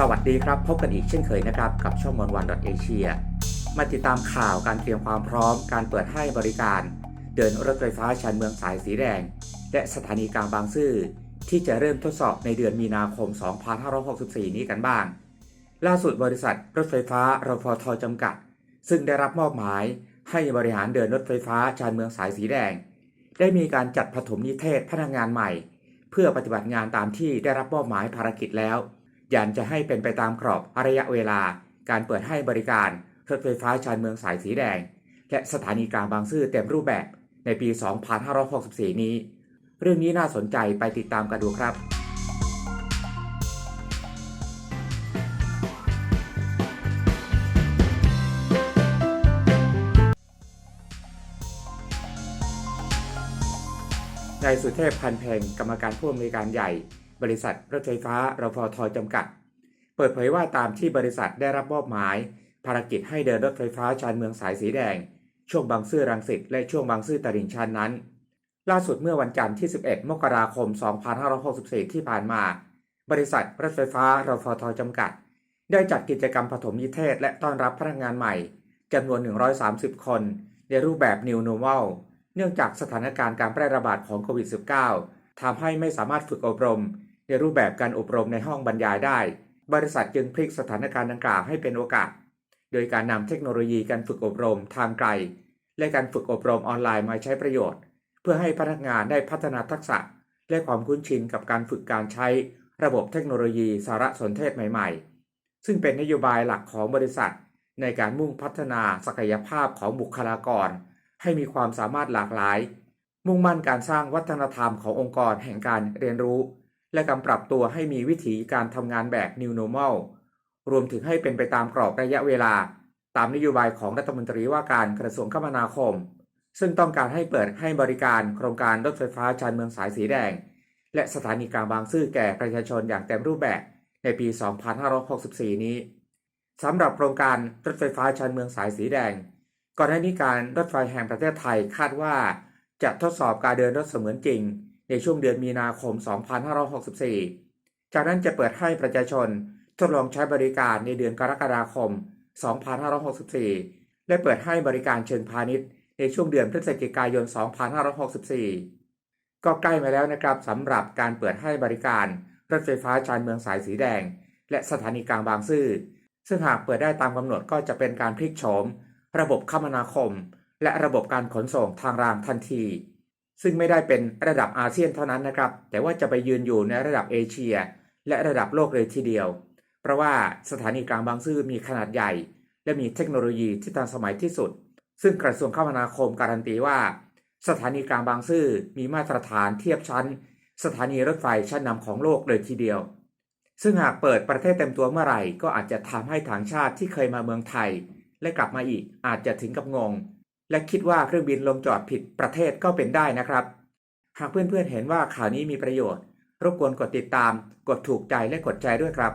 สวัสดีครับ พบกันอีกเช่นเคยนะครับ กับช่องมอนวันดอทเอเชียมาติดตามข่าวการเตรียมความพร้อมการเปิดให้บริการ เดินรถไฟฟ้าชานเมืองสายสีแดง และสถานีกลางบางซื่อที่จะเริ่มทดสอบในเดือนมีนาคม 2564 นี้กันบ้าง ล่าสุดบริษัทรถไฟฟ้ารฟทจำกัด ซึ่งได้รับมอบหมายให้บริหารเดินรถไฟฟ้าชานเมืองสายสีแดง ได้มีการจัดผฐมนิเทศพนักงานใหม่ เพื่อปฏิบัติงานตามที่ได้รับมอบหมายภารกิจแล้ว ยันจะให้เป็นไปตามกรอบระยะเวลา การเปิดให้บริการรถไฟฟ้าชานเมืองสายสีแดง และสถานีกลางบางซื่อเต็มรูปแบบในปี 2564 นี้ เรื่องนี้น่าสนใจไปติดตามกันดูครับนายสุเทพพันเพ็งกรรมการผู้อำนวยการใหญ่ บริษัทรถไฟฟ้ารฟทจำกัด เปิดเผยว่าตามที่บริษัทได้รับมอบหมาย ภารกิจให้เดินรถไฟฟ้าชานเมืองสายสีแดง ช่วงบางซื่อรังสิตและช่วงบางซื่อตลิ่งชันนั้น ล่าสุดเมื่อวันจันทร์ที่ 11 มกราคม 2564 ที่ผ่านมา บริษัทรถไฟฟ้ารฟทจำกัด ได้จัดกิจกรรมปฐมนิเทศและต้อนรับพนักงานใหม่จำนวน 130 คน ในรูปแบบ New Normal เนื่องจากสถานการณ์การแพร่ระบาดของโควิด -19 ทำให้ไม่สามารถฝึกอบรม ในรูปแบบการอบรมในห้องบรรยายได้ บริษัทจึงพลิกสถานการณ์ดังกล่าวให้เป็นโอกาส โดยการนำเทคโนโลยีการฝึกอบรมทางไกล และการฝึกอบรมออนไลน์มาใช้ประโยชน์ เพื่อให้พนักงานได้พัฒนาทักษะ และความคุ้นชินกับการฝึกการใช้ระบบเทคโนโลยีสารสนเทศใหม่ ๆ ซึ่งเป็นนโยบายหลักของบริษัท ในการมุ่งพัฒนาศักยภาพของบุคลากร ให้มีความสามารถหลากหลาย มุ่งมั่นการสร้างวัฒนธรรมขององค์กรแห่งการเรียนรู้ และการปรับตัวให้มีวิถีการทำงานแบบ New Normal รวมถึงให้เป็นไปตามกรอบระยะเวลา ตามนโยบายของรัฐมนตรีว่าการกระทรวงคมนาคม ซึ่งต้องการให้เปิดให้บริการโครงการรถไฟฟ้าชานเมืองสายสีแดง และสถานีกลางบางซื่อแก่ประชาชนอย่างเต็มรูปแบบในปี 2564 นี้สำหรับโครงการรถไฟฟ้าชานเมืองสายสีแดง ก่อนหน้านี้การรถไฟแห่งประเทศไทยคาดว่า จะทดสอบการเดินรถเสมือนจริง ในช่วงเดือนมีนาคม 2564 จากนั้นจะเปิดให้ประชาชนทดลองใช้บริการในเดือนกรกฎาคม 2564 และเปิดให้บริการเชิงพาณิชย์ ในช่วงเดือนพฤศจิกายน 2564 ก็ใกล้มาแล้วนะครับสำหรับการเปิดให้บริการรถไฟฟ้าชานเมืองสายสีแดง และสถานีกลางบางซื่อ ซึ่งหากเปิดได้ตามกำหนดก็จะเป็นการพลิกโฉม ระบบคมนาคม และระบบการขนส่งทางรางทันที ซึ่งไม่ได้เป็นระดับอาเซียนเท่านั้นนะครับ แต่ว่าจะไปยืนอยู่ในระดับเอเชีย และระดับโลกเลยทีเดียว เพราะว่าสถานีกลางบางซื่อมีขนาดใหญ่ และมีเทคโนโลยีที่ทันสมัยที่สุด ซึ่งกระทรวงคมนาคมการันตีว่า สถานีกลางบางซื่อมีมาตรฐานเทียบชั้น สถานีรถไฟชั้นนำของโลกเลยทีเดียว ซึ่งหากเปิดประเทศเต็มตัวเมื่อไหร่ ก็อาจจะทำให้ต่างชาติที่เคยมาเมืองไทย และกลับมาอีกอาจจะถึงกับงง และคิดว่าเครื่องบินลงจอดผิดประเทศก็เป็นได้นะครับ หากเพื่อนๆเห็นว่าข่าวนี้มีประโยชน์ รบกวนกดติดตาม กดถูกใจและกดใจด้วยครับ